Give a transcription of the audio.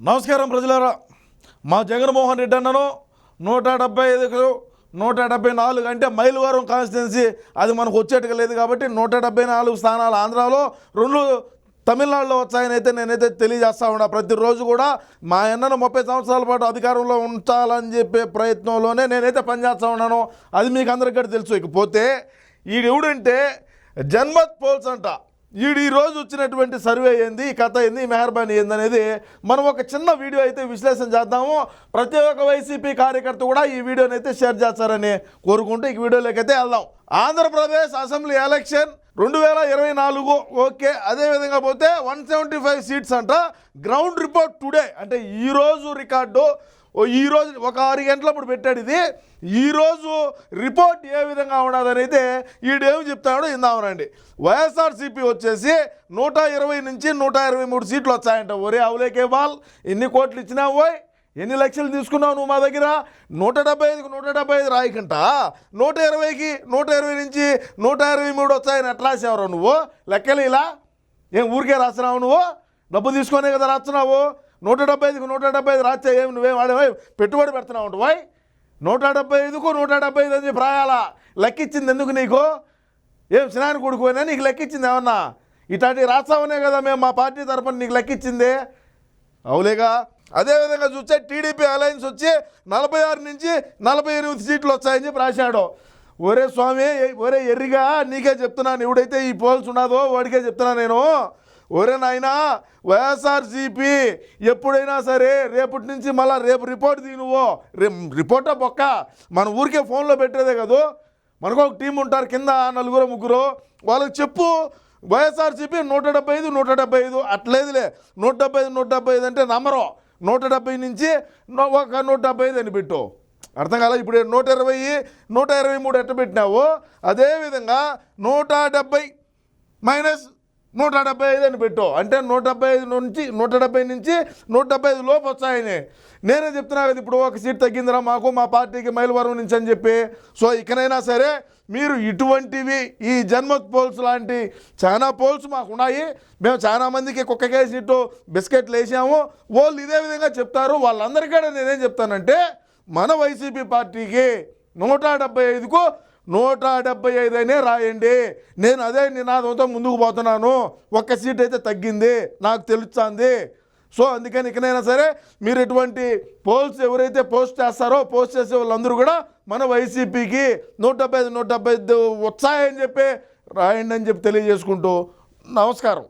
నమస్కారం ప్రజలారా. మా జగన్మోహన్ రెడ్డి అన్నను నూట డెబ్బై ఐదుకు నూట డెబ్బై నాలుగు అంటే మైలవరం కాన్స్టిట్యున్సీ అది మనకు వచ్చేట్టుగా లేదు కాబట్టి నూట డెబ్బై నాలుగు స్థానాలు ఆంధ్రాలో రెండు తమిళనాడులో వచ్చాయని అయితే నేనైతే తెలియజేస్తా ఉన్నా. ప్రతిరోజు కూడా మా అన్నను ముప్పై సంవత్సరాల పాటు అధికారంలో ఉంచాలని చెప్పే ప్రయత్నంలోనే నేనైతే పనిచేస్తా ఉన్నాను. అది మీకు అందరికీ తెలుసు. ఇకపోతే ఈడెవడంటే జన్మత్ పోల్స్ అంట. వీడు ఈ రోజు వచ్చినటువంటి సర్వే ఏంది ఈ కథ ఏంది మెహర్బానీ ఏంది అనేది మనం ఒక చిన్న వీడియో అయితే విశ్లేషణ చేద్దాము. ప్రతి ఒక్క వైసీపీ కార్యకర్త కూడా ఈ వీడియోని అయితే షేర్ చేస్తారని కోరుకుంటూ ఈ వీడియోలోకి అయితే వెళ్దాం. ఆంధ్రప్రదేశ్ అసెంబ్లీ ఎలక్షన్ రెండు వేల ఇరవై నాలుగు ఓకే. అదే విధంగా పోతే వన్ సెవెంటీ ఫైవ్ సీట్స్ అంట. గ్రౌండ్ రిపోర్ట్ టుడే అంటే ఈరోజు రికార్డు. ఓ ఈ రోజు ఒక ఆరు గంటలప్పుడు పెట్టాడు ఇది. ఈరోజు రిపోర్ట్ ఏ విధంగా ఉన్నదని అయితే ఈడేమి చెప్తాడో ఇందామనండి. వైఎస్ఆర్సీపీ వచ్చేసి నూట ఇరవై నుంచి నూట ఇరవై మూడు సీట్లు వచ్చాయంట. ఒరే అవులేకే బాల్. ఎన్ని కోట్లు ఇచ్చినా పోయి ఎన్ని లక్షలు తీసుకున్నావు నువ్వు మా దగ్గర? నూట డెబ్బై ఐదుకు నూట డెబ్బై ఐదు రాయకంట. నూట ఇరవైకి నూట ఇరవై నుంచి నూట ఇరవై మూడు వచ్చాయని ఎట్లా రాసావు నువ్వు? లెక్కలు ఇలా? ఏం ఊరికే రాస్తున్నావు నువ్వు? డబ్బు తీసుకొనే కదా రాస్తున్నావు. నూట డెబ్బై ఐదుకు నూట డెబ్బై ఐదు రాస్తే ఏమి నువ్వేం వాడేవై పెట్టుబడి పెడుతున్నావు ఉంటావాయ్ నూట డెబ్బై ఐదుకు నూట డెబ్బై ఐదు అని ప్రాయాల లెక్కిచ్చింది ఎందుకు నీకు? ఏం స్నానం కొడుకుపోయినా నీకు లెక్కిచ్చింది ఏమన్నా? ఇట్లాంటివి రాస్తావనే కదా మేము మా పార్టీ తరఫున నీకు లెక్కిచ్చింది. అవులేగా? అదేవిధంగా చూస్తే టీడీపీ అలయన్స్ వచ్చి నలభై ఆరు నుంచి నలభై ఎనిమిది సీట్లు వచ్చాయని చెప్పి రాశాడు. ఒరే స్వామి ఒరే ఎర్రిగా నీకే చెప్తున్నాను. ఎవడైతే ఈ పోల్స్ ఉన్నదో వాడికే చెప్తున్నా నేను. ఒరే నాయనా వైఎస్ఆర్సీపీ ఎప్పుడైనా సరే రేపటి నుంచి మళ్ళీ రేపు రిపోర్ట్ తీ నువ్వు. రే రిపోర్టా బొక్క. మన ఊరికే ఫోన్లో పెట్టేదే కదూ. మనకు ఒక టీం ఉంటారు కింద నలుగురు ముగ్గురు. వాళ్ళకి చెప్పు. వైఎస్ఆర్సీపీ నూట డెబ్బై ఐదు నూట డెబ్బై ఐదు. అట్లేదులే. నూట డెబ్బై ఐదు నూట డెబ్బై ఐదు అంటే నమ్మరు. నూట డెబ్బై నుంచి ఒక నూట డెబ్బై ఐదు అని పెట్టు. అర్థం కాలే? ఇప్పుడు నూట ఇరవై నూట ఇరవై మూడు ఎట్ట పెట్టినావు? అదేవిధంగా నూట డెబ్బై మైనస్ నూట డెబ్బై ఐదు అని పెట్టు. అంటే నూట డెబ్బై ఐదు నుంచి నూట డెబ్బై నుంచి నూట డెబ్బై ఐదు లోపు వచ్చాయని. నేనే చెప్తున్నా కదా ఇప్పుడు ఒక సీట్ తగ్గిందిరా మాకు మా పార్టీకి మైలవరం నుంచి అని చెప్పి. సో ఇకనైనా సరే మీరు ఇటువంటివి ఈ జన్మత్ పోల్స్ లాంటి చాలా పోల్స్ మాకు ఉన్నాయి. మేము చాలా మందికి కుక్కకే సీటు బిస్కెట్లు వేసాము. వాళ్ళు ఇదే విధంగా చెప్తారు. వాళ్ళందరికీ కూడా నేనేం చెప్తానంటే మన వైసీపీ పార్టీకి నూట డెబ్బై ఐదుకు నూట డెబ్బై ఐదు అయినా రాయండి. నేను అదే నినాదంతో ముందుకు పోతున్నాను. ఒక్క సీట్ అయితే తగ్గింది. నాకు తెలుస్తుంది. సో అందుకని ఇకనైనా సరే మీరు ఎటువంటి పోల్స్ ఎవరైతే పోస్ట్ చేస్తారో పోస్ట్ చేసే వాళ్ళందరూ కూడా మన వైసీపీకి నూట డెబ్బై ఐదు నూట డెబ్బై ఐదు వచ్చాయని చెప్పి రాయండి అని చెప్పి తెలియజేసుకుంటూ నమస్కారం.